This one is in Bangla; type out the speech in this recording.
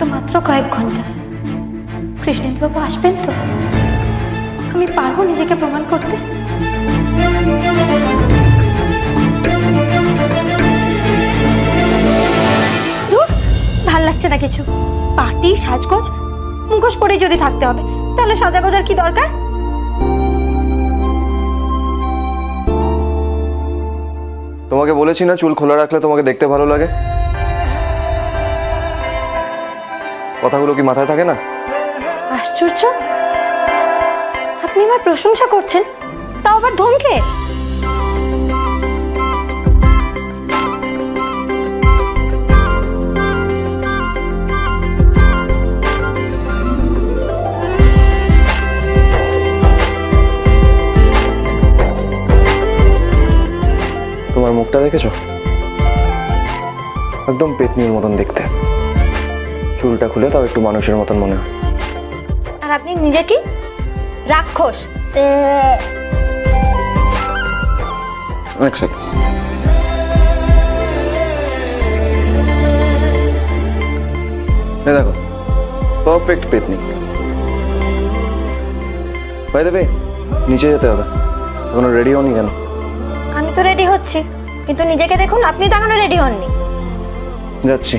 তো মাত্র কয়েক ঘণ্টা। কৃষ্ণেন্দুবাবু আসবেন তো? আমি পারব নিজেকে প্রমাণ করতে? ভালো লাগছে না কিছু। পার্টি সাজগোজ, মুখোশ পরে যদি থাকতে হবে, তাহলে সাজাগোজার কি দরকার? তোমাকে বলেছি না চুল খোলা রাখলে তোমাকে দেখতে ভালো লাগে? কথাগুলো কি মাথায় থাকে না? আশ্চর্য। আপনি আমার প্রশংসা করছেন তাও আবার ধমকে? তোমার মুখটা দেখেছ? একদম পেতনির মতন দেখতে। চুলটা খুলে তাও একটু মানুষের মতন মনে হয়। আর আপনি নিজে কি? রাক্ষস। এক সেকেন্ড এই দেখো পারফেক্ট পেতনি ভাই দেবে নিচে যেতে হবে। এখনও রেডি হওনি কেন? আমি তো রেডি হচ্ছি। কিন্তু নিজেকে দেখুন আপনি তো এখনও রেডি হননি। যাচ্ছি।